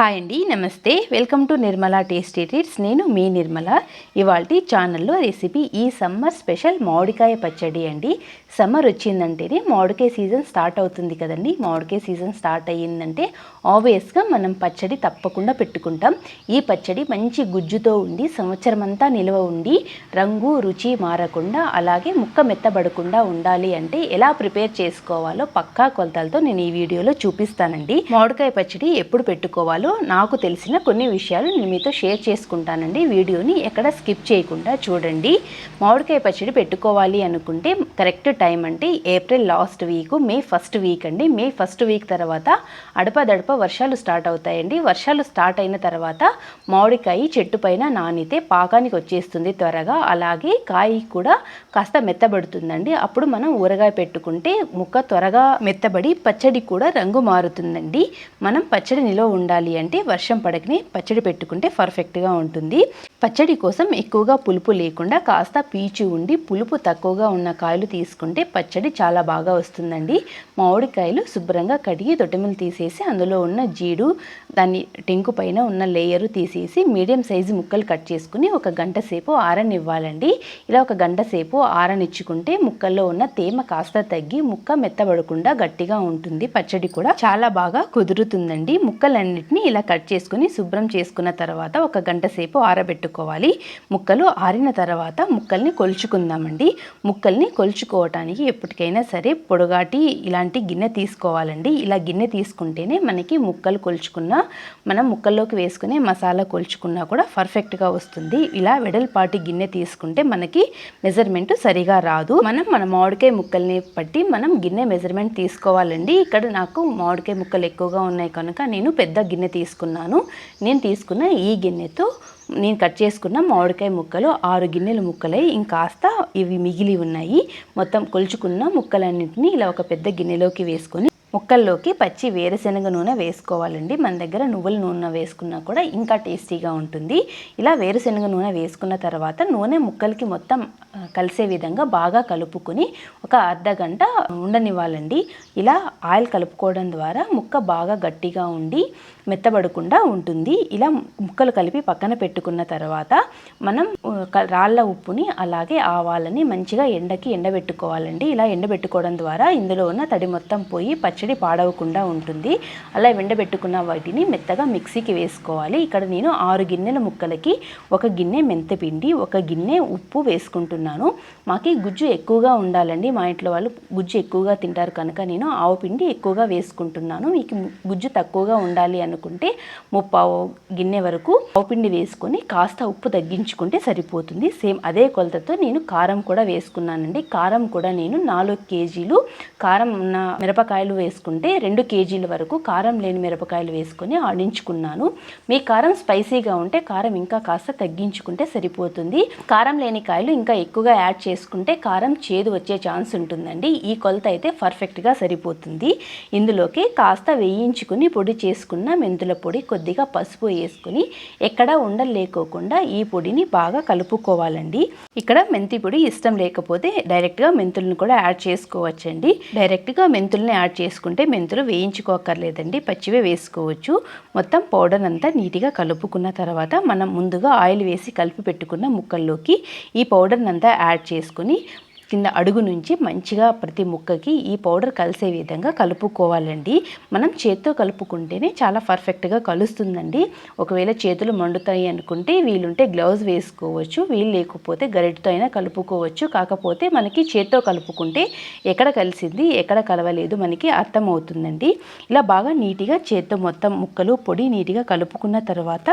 Hi అండి నమస్తే. Welcome to Nirmala tasty treats. నేను మీ నిర్మల. ఇవాళ ఛానల్లో రెసిపీ ఈ సమ్మర్ స్పెషల్ మామిడికాయ పచ్చడి అండి. సమ్మర్ వచ్చిందంటేనే మామిడికాయ సీజన్ స్టార్ట్ అవుతుంది కదండి. మామిడికాయ సీజన్ స్టార్ట్ అయ్యిందంటే ఆబ్వియస్గా మనం పచ్చడి తప్పకుండా పెట్టుకుంటాం. ఈ పచ్చడి మంచి గుజ్జుతో ఉండి సంవత్సరం అంతా నిల్వ ఉండి రంగు రుచి మారకుండా అలాగే ముక్క మెత్తబడకుండా ఉండాలి అంటే ఎలా ప్రిపేర్ చేసుకోవాలో పక్కా కొలతలతో నేను ఈ వీడియోలో చూపిస్తానండి. మామిడికాయ పచ్చడి ఎప్పుడు పెట్టుకోవాలో నాకు తెలిసిన కొన్ని విషయాలు నేను మీతో షేర్ చేసుకుంటానండి. వీడియోని ఎక్కడ స్కిప్ చేయకుండా చూడండి. మామిడికాయ పచ్చడి పెట్టుకోవాలి అనుకుంటే కరెక్ట్ టైం అంటే April last week May first week అండి. మే ఫస్ట్ వీక్ తర్వాత అడపదడప వర్షాలు స్టార్ట్ అవుతాయండి. వర్షాలు స్టార్ట్ అయిన తర్వాత మామిడికాయ చెట్టు పైన నానితే పాకానికి వచ్చేస్తుంది త్వరగా. అలాగే కాయ కూడా కాస్త మెత్తబడుతుందండి. అప్పుడు మనం ఊరగాయ పెట్టుకుంటే ముక్క త్వరగా మెత్తబడి పచ్చడి కూడా రంగు మారుతుందండి. మనం పచ్చడి నిలో ఉండాలి అంటే వర్షం పడకనే పచ్చడి పెట్టుకుంటే పర్ఫెక్ట్గా ఉంటుంది. పచ్చడి కోసం ఎక్కువగా పులుపు లేకుండా కాస్త పీచు ఉండి పులుపు తక్కువగా ఉన్న కాయలు తీసుకుంటే పచ్చడి చాలా బాగా వస్తుందండి. మామిడికాయలు శుభ్రంగా కడిగి తొట్టెములు తీసేసి అందులో ఉన్న జీడు దాన్ని టెంకు పైన ఉన్న లేయరు తీసేసి మీడియం సైజు ముక్కలు కట్ చేసుకుని ఒక గంట సేపు ఆరనివ్వాలండి. ఇలా ఒక గంట సేపు ఆరనిచ్చుకుంటే ముక్కల్లో ఉన్న తేమ కాస్త తగ్గి ముక్క మెత్తబడకుండా గట్టిగా ఉంటుంది. పచ్చడి కూడా చాలా బాగా కుదురుతుందండి. ముక్కలన్నిటిని ఇలా కట్ చేసుకుని శుభ్రం చేసుకున్న తర్వాత ఒక గంట సేపు ఆరబెట్టుకోవాలి. ముక్కలు ఆరిన తర్వాత ముక్కల్ని కొలుచుకుందామండి. ముక్కల్ని కొలుచుకోవటానికి ఎప్పటికైనా సరే పొడగాటి ఇలాంటి గిన్నె తీసుకోవాలండి. ఇలా గిన్నె తీసుకుంటేనే మనకి ముక్కలు కొలుచుకున్న మనం ముక్కల్లోకి వేసుకునే మసాలా కొలుచుకున్నా కూడా పర్ఫెక్ట్గా వస్తుంది. ఇలా వెడల్పాటి గిన్నె తీసుకుంటే మనకి మెజర్మెంట్ సరిగా రాదు. మనం మన మామిడికాయ ముక్కల్ని పట్టి మనం గిన్నె మెజర్మెంట్ తీసుకోవాలండి. ఇక్కడ నాకు మామిడికాయ ముక్కలు ఎక్కువగా ఉన్నాయి కనుక నేను పెద్ద గిన్నె తీసుకున్నాను. నేను తీసుకున్న ఈ గిన్నెతో నేను కట్ చేసుకున్న మామిడికాయ ముక్కలు ఆరు గిన్నెల ముక్కలై ఇంకాస్త ఇవి మిగిలి ఉన్నాయి. మొత్తం కొలుచుకున్న ముక్కలన్నింటినీ ఇలా ఒక పెద్ద గిన్నెలోకి వేసుకొని ముక్కల్లోకి పచ్చి వేరుశనగ నూనె వేసుకోవాలండి. మన దగ్గర నువ్వుల నూనె వేసుకున్నా కూడా ఇంకా టేస్టీగా ఉంటుంది. ఇలా వేరుశనగ నూనె వేసుకున్న తర్వాత నూనె ముక్కలకి మొత్తం కలిసే విధంగా బాగా కలుపుకొని ఒక అర్ధ గంట ఉండనివ్వాలండి. ఇలా ఆయిల్ కలుపుకోవడం ద్వారా ముక్క బాగా గట్టిగా ఉండి మెత్తబడకుండా ఉంటుంది. ఇలా ముక్కలు కలిపి పక్కన పెట్టుకున్న తర్వాత మనం రాళ్ళ ఉప్పుని అలాగే ఆవాలని మంచిగా ఎండకి ఎండబెట్టుకోవాలండి. ఇలా ఎండబెట్టుకోవడం ద్వారా ఇందులో ఉన్న తడి మొత్తం పోయి పచ్చి పచ్చడి పాడవకుండా ఉంటుంది. అలా ఎండబెట్టుకున్న వాటిని మెత్తగా మిక్సీకి వేసుకోవాలి. ఇక్కడ నేను ఆరు గిన్నెల ముక్కలకి ఒక గిన్నె మెంతపిండి ఒక గిన్నె ఉప్పు వేసుకుంటున్నాను. మాకి గుజ్జు ఎక్కువగా ఉండాలండి. మా ఇంట్లో వాళ్ళు గుజ్జు ఎక్కువగా తింటారు కనుక నేను ఆవు పిండి ఎక్కువగా వేసుకుంటున్నాను. మీకు గుజ్జు తక్కువగా ఉండాలి అనుకుంటే ముప్పావు గిన్నె వరకు ఆవు పిండి వేసుకొని కాస్త ఉప్పు తగ్గించుకుంటే సరిపోతుంది. సేమ్ అదే కొలతతో నేను కారం కూడా వేసుకున్నానండి. కారం కూడా నేను నాలుగు కేజీలు కారం ఉన్న మిరపకాయలు వేసుకుంటే రెండు కేజీల వరకు కారం లేని మిరపకాయలు వేసుకొని ఆడించుకున్నాను. మీ కారం స్పైసీగా ఉంటే కారం ఇంకా కాస్త తగ్గించుకుంటే సరిపోతుంది. కారం లేని కాయలు ఇంకా ఎక్కువగా యాడ్ చేసుకుంటే కారం చేదు వచ్చే ఛాన్స్ ఉంటుందండి. ఈ కొలత అయితే పర్ఫెక్ట్గా సరిపోతుంది. ఇందులోకి కాస్త వేయించుకుని పొడి చేసుకున్న మెంతుల పొడి కొద్దిగా పసుపు వేసుకుని ఎక్కడా ఉండలు లేకోకుండా ఈ పొడిని బాగా కలుపుకోవాలండి. ఇక్కడ మెంతి పొడి ఇష్టం లేకపోతే డైరెక్ట్గా మెంతులను కూడా యాడ్ చేసుకోవచ్చండి. డైరెక్ట్గా మెంతుల్ని యాడ్ వేసుకుంటే మెంతులు వేయించుకోకర్లేదండి పచ్చివే వేసుకోవచ్చు. మొత్తం పౌడర్ అంతా నీట్గా కలుపుకున్న తర్వాత మనం ముందుగా ఆయిల్ వేసి కలిపి పెట్టుకున్న ముక్కల్లోకి ఈ పౌడర్ని అంతా యాడ్ చేసుకుని కింద అడుగు నుంచి మంచిగా ప్రతి ముక్కకి ఈ పౌడర్ కలిసే విధంగా కలుపుకోవాలండి. మనం చేత్తో కలుపుకుంటేనే చాలా పర్ఫెక్ట్గా కలుస్తుందండి. ఒకవేళ చేతులు మండుతాయి అనుకుంటే వీలుంటే గ్లౌజ్ వేసుకోవచ్చు వీలు లేకపోతే గరిటతో అయినా కలుపుకోవచ్చు. కాకపోతే మనకి చేత్తో కలుపుకుంటే ఎక్కడ కలిసింది ఎక్కడ కలవలేదు మనకి అర్థమవుతుందండి. ఇలా బాగా నీట్గా చేత్తో మొత్తం ముక్కలు పొడి నీట్గా కలుపుకున్న తర్వాత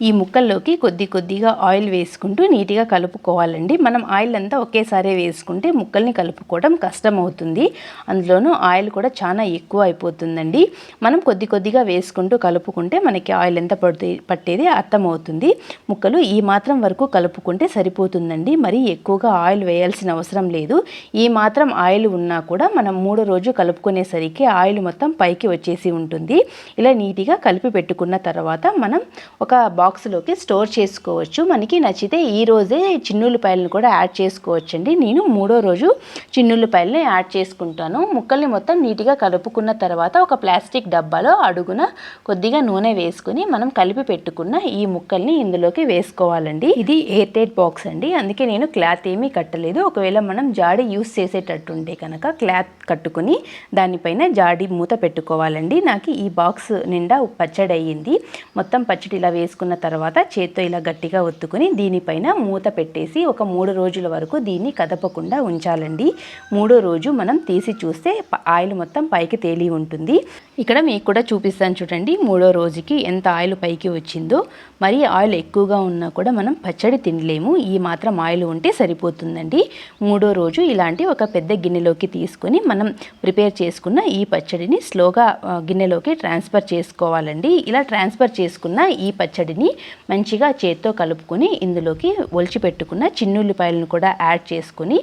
ఈ ముక్కల్లోకి కొద్ది కొద్దిగా ఆయిల్ వేసుకుంటూ నీట్గా కలుపుకోవాలండి. మనం ఆయిల్ అంతా ఒకేసారి వేసుకుంటే ముక్కల్ని కలుపుకోవడం కష్టం అవుతుంది అందులోనూ ఆయిల్ కూడా చాలా ఎక్కువ అయిపోతుందండి మనం కొద్ది కొద్దిగా వేసుకుంటూ కలుపుకుంటే మనకి ఆయిల్ ఎంత పడుతుంది పట్టేది అర్థమవుతుంది. ముక్కలు ఈ మాత్రం వరకు కలుపుకుంటే సరిపోతుందండి. మరి ఎక్కువగా ఆయిల్ వేయాల్సిన అవసరం లేదు. ఈ మాత్రం ఆయిల్ ఉన్నా కూడా మనం మూడో రోజు కలుపుకునేసరికి ఆయిల్ మొత్తం పైకి వచ్చేసి ఉంటుంది. ఇలా నీట్గా కలిపి పెట్టుకున్న తర్వాత మనం ఒక బాక్స్లోకి స్టోర్ చేసుకోవచ్చు. మనకి నచ్చితే ఈ రోజే చిన్నులపాయలను కూడా యాడ్ చేసుకోవచ్చండి. నేను మూడో రోజు చిన్నుల్లిపాయలని యాడ్ చేసుకుంటాను. ముక్కల్ని మొత్తం నీట్గా కలుపుకున్న తర్వాత ఒక ప్లాస్టిక్ డబ్బాలో అడుగున కొద్దిగా నూనె వేసుకుని మనం కలిపి పెట్టుకున్న ఈ ముక్కల్ని ఇందులోకి వేసుకోవాలండి. ఇది ఎయిర్ టైట్ బాక్స్ అండి. అందుకే నేను క్లాత్ ఏమీ కట్టలేదు. ఒకవేళ మనం జాడి యూస్ చేసేటట్టుంటే కనుక క్లాత్ కట్టుకుని దానిపైన జాడి మూత పెట్టుకోవాలండి. నాకు ఈ బాక్స్ నిండా పచ్చడి అయ్యింది మొత్తం పచ్చడి ఇలా వేసుకున్న తర్వాత చేత్తో ఇలా గట్టిగా ఒత్తుకుని దీనిపైన మూత పెట్టేసి ఒక మూడు రోజుల వరకు దీన్ని కదపకుండా ఉంచాలండి. మూడో రోజు మనం తీసి చూస్తే ఆయిల్ మొత్తం పైకి తేలి ఉంటుంది. ఇక్కడ మీకు కూడా చూపిస్తాను చూడండి. మూడో రోజుకి ఎంత ఆయిల్ పైకి వచ్చిందో. మరి ఆయిల్ ఎక్కువగా ఉన్నా కూడా మనం పచ్చడి తినలేము. ఈ మాత్రం ఆయిల్ ఉంటే సరిపోతుందండి. మూడో రోజు ఇలాంటి ఒక పెద్ద గిన్నెలోకి తీసుకొని మనం ప్రిపేర్ చేసుకున్న ఈ పచ్చడిని స్లోగా గిన్నెలోకి ట్రాన్స్ఫర్ చేసుకోవాలండి. ఇలా ట్రాన్స్ఫర్ చేసుకున్న ఈ పచ్చడిని మంచిగా చేత్తో కలుపుకొని ఇందులోకి ఒలిచి పెట్టుకున్న చిన్నుల్లిపాయలను కూడా యాడ్ చేసుకొని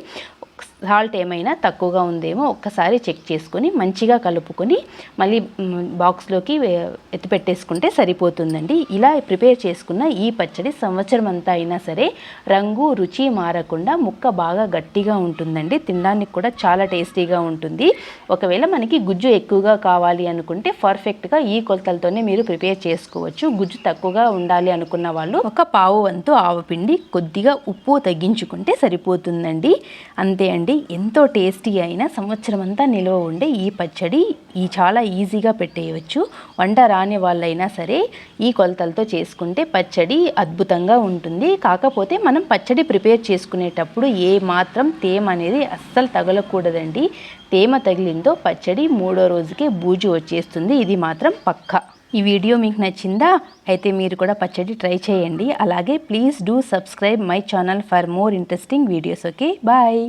సాల్ట్ ఏమైనా తక్కువగా ఉందేమో ఒక్కసారి చెక్ చేసుకొని మంచిగా కలుపుకొని మళ్ళీ బాక్స్లోకి ఎత్తిపెట్టేసుకుంటే ఎత్తి పెట్టేసుకుంటే సరిపోతుందండి. ఇలా ప్రిపేర్ చేసుకున్న ఈ పచ్చడి సంవత్సరం అంతా అయినా సరే రంగు రుచి మారకుండా ముక్క బాగా గట్టిగా ఉంటుందండి. తినడానికి కూడా చాలా టేస్టీగా ఉంటుంది. ఒకవేళ మనకి గుజ్జు ఎక్కువగా కావాలి అనుకుంటే పర్ఫెక్ట్గా ఈ కొలతలతోనే మీరు ప్రిపేర్ చేసుకోవచ్చు. గుజ్జు తక్కువగా ఉండాలి అనుకున్న వాళ్ళు ఒక పావు వంతు ఆవపిండి కొద్దిగా ఉప్పు తగ్గించుకుంటే సరిపోతుందండి. అంతే అండి. ఎంతో టేస్టీ అయిన సంవత్సరం అంతా నిల్వ ఉండే ఈ పచ్చడి ఈ చాలా ఈజీగా పెట్టేయవచ్చు. వంట రాని వాళ్ళైనా సరే ఈ కొలతలతో చేసుకుంటే పచ్చడి అద్భుతంగా ఉంటుంది. కాకపోతే మనం పచ్చడి ప్రిపేర్ చేసుకునేటప్పుడు ఏ మాత్రం తేమ అనేది అస్సలు తగలకూడదండి. తేమ తగిలిందో పచ్చడి మూడో రోజుకే బూజు వచ్చేస్తుంది. ఇది మాత్రం పక్కా. ఈ వీడియో మీకు నచ్చిందా? అయితే మీరు కూడా పచ్చడి ట్రై చేయండి. అలాగే please do subscribe my channel for more interesting videos okay? Bye!